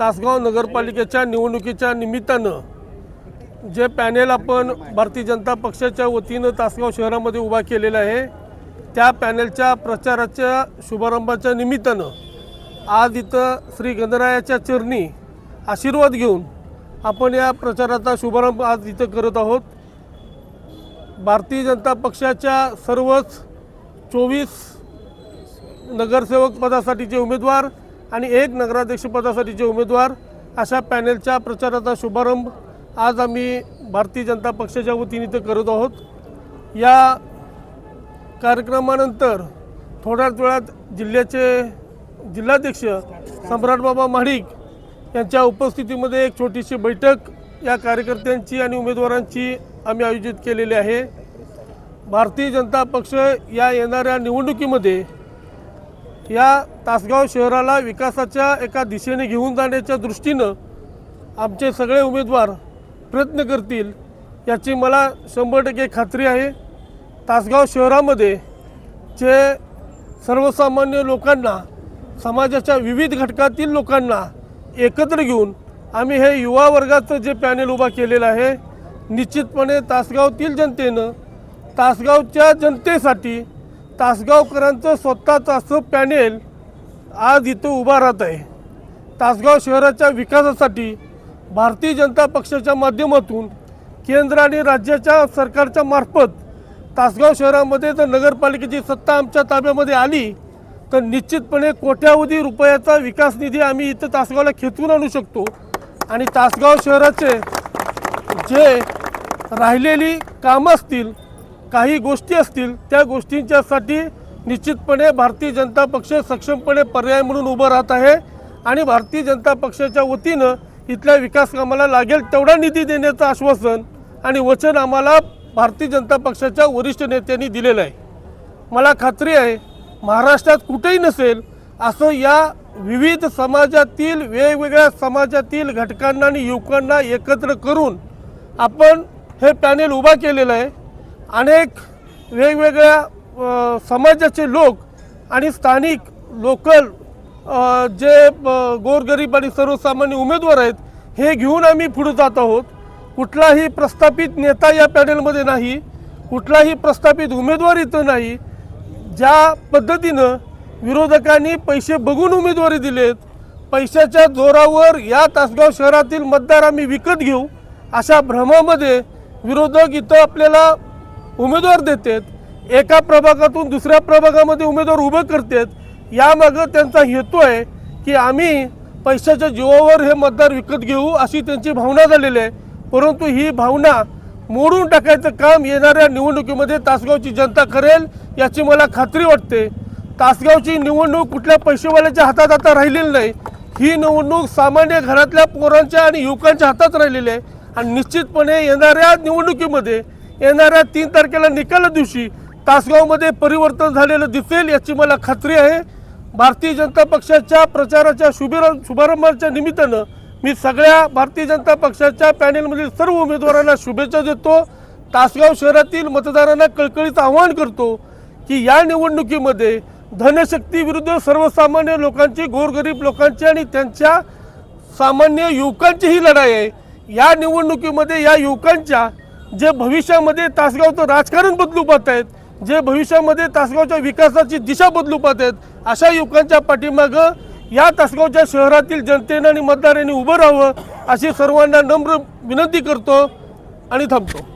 तासगाव नगरपालिकेच्या निवडणुकीच्या निमित्तानं जे पॅनेल आपण भारतीय जनता पक्षाच्या वतीनं तासगाव शहरामध्ये उभा केलेला आहे त्या पॅनेलच्या प्रचाराच्या शुभारंभाच्या निमित्तानं आज इथं श्री गणरायाच्या चरणी आशीर्वाद घेऊन आपण या प्रचाराचा शुभारंभ आज इथं करत आहोत. भारतीय जनता पक्षाच्या सर्वच चोवीस नगरसेवक पदासाठीचे उमेदवार आणि एक नगराध्यक्षपदासाठीचे उमेदवार अशा पॅनेलच्या प्रचाराचा शुभारंभ आज आम्ही भारतीय जनता पक्षाच्या वतीने इथं करत आहोत. या कार्यक्रमानंतर थोड्याच वेळात जिल्ह्याचे जिल्हाध्यक्ष सम्राटबाबा महाडिक यांच्या उपस्थितीमध्ये एक छोटीशी बैठक या कार्यकर्त्यांची आणि उमेदवारांची आम्ही आयोजित केलेली आहे. भारतीय जनता पक्ष या येणाऱ्या निवडणुकीमध्ये या तासगाव शहराला विकासाच्या एका दिशेने घेऊन जाण्याच्या दृष्टीनं आमचे सगळे उमेदवार प्रयत्न करतील याची मला शंभर टक्के खात्री आहे. तासगाव शहरामध्ये जे सर्वसामान्य लोकांना समाजाच्या विविध घटकातील लोकांना एकत्र घेऊन आम्ही हे युवा वर्गाचं जे पॅनेल उभा केलेलं आहे निश्चितपणे तासगावतील जनतेनं तासगावच्या जनतेसाठी तासगावकरांचं स्वतःचं असं पॅनेल आज इथं उभा राहत आहे. तासगाव शहराच्या विकासासाठी भारतीय जनता पक्षाच्या माध्यमातून केंद्र आणि राज्याच्या सरकारच्या मार्फत तासगाव शहरामध्ये जर नगरपालिकेची सत्ता आमच्या ताब्यामध्ये आली तर निश्चितपणे कोट्यावधी रुपयाचा विकास निधी आम्ही इथं तासगावला खेचून आणू शकतो. आणि तासगाव शहराचे जे राहिलेली कामं असतील काही गोष्टी असतील त्या गोष्टींच्यासाठी निश्चितपणे भारतीय जनता पक्ष सक्षमपणे पर्याय म्हणून उभं राहत आहे आणि भारतीय जनता पक्षाच्या वतीनं इथल्या विकास कामाला लागेल तेवढा निधी देण्याचं आश्वासन आणि वचन आम्हाला भारतीय जनता पक्षाच्या वरिष्ठ नेत्यांनी दिलेलं आहे. मला खात्री आहे महाराष्ट्रात कुठेही नसेल असं या विविध समाजातील वेगवेगळ्या समाजातील घटकांना आणि युवकांना एकत्र करून आपण हे पॅनेल उभा केलेलं आहे. अनेक वेगवेगळ्या समाजाचे लोक आणि स्थानिक लोकल जे गोरगरीब आणि सर्वसामान्य उमेदवार आहेत हे घेऊन आम्ही पुढे जात आहोत. कुठलाही प्रस्थापित नेता या पॅनेलमध्ये नाही कुठलाही प्रस्थापित उमेदवार इथं नाही. ज्या पद्धतीनं विरोधकांनी पैसे बघून उमेदवारी दिलेत पैशाच्या जोरावर या तासगाव शहरातील मतदार आम्ही विकत घेऊ अशा भ्रमामध्ये विरोधक इथं आपल्याला उमेदवार देतात एका प्रभागातून दुसऱ्या प्रभागामध्ये उमेदवार उभे करतात यामागं त्यांचा हेतू आहे की आम्ही पैशाच्या जीवावर हे मतदार विकत घेऊ अशी त्यांची भावना झालेली आहे. परंतु ही भावना मोडून टाकायचं काम येणाऱ्या निवडणुकीमध्ये तासगावची जनता करेल याची मला खात्री वाटते. तासगावची निवडणूक कुठल्या पैसेवाल्याच्या हातात आता राहिलेली नाही. ही निवडणूक सामान्य घरातल्या पोरांच्या आणि युवकांच्या हातात राहिलेली आहे. आणि निश्चितपणे येणाऱ्या निवडणुकीमध्ये येणाऱ्या तीन तारखेला निकाला दिवशी तासगावमध्ये परिवर्तन झालेलं दिसेल याची मला खात्री आहे. भारतीय जनता पक्षाच्या प्रचाराच्या शुभार शुभारंभाच्या निमित्तानं मी सगळ्या भारतीय जनता पक्षाच्या पॅनेलमधील सर्व उमेदवारांना शुभेच्छा देतो. तासगाव शहरातील मतदारांना कळकळीचं आवाहन करतो की या निवडणुकीमध्ये धनशक्ती विरुद्ध सर्वसामान्य लोकांची गोरगरीब लोकांची आणि त्यांच्या सामान्य युवकांचीही लढाई आहे. या निवडणुकीमध्ये या युवकांच्या जे भविष्यामध्ये तासगावचं राजकारण बदलू पाहत आहेत जे भविष्यामध्ये तासगावच्या विकासाची दिशा बदलू पाहत आहेत अशा युवकांच्या पाठीमागं या तासगावच्या शहरातील जनतेनं आणि मतदारांनी उभं राहावं अशी सर्वांना नम्र विनंती करतो आणि थांबतो.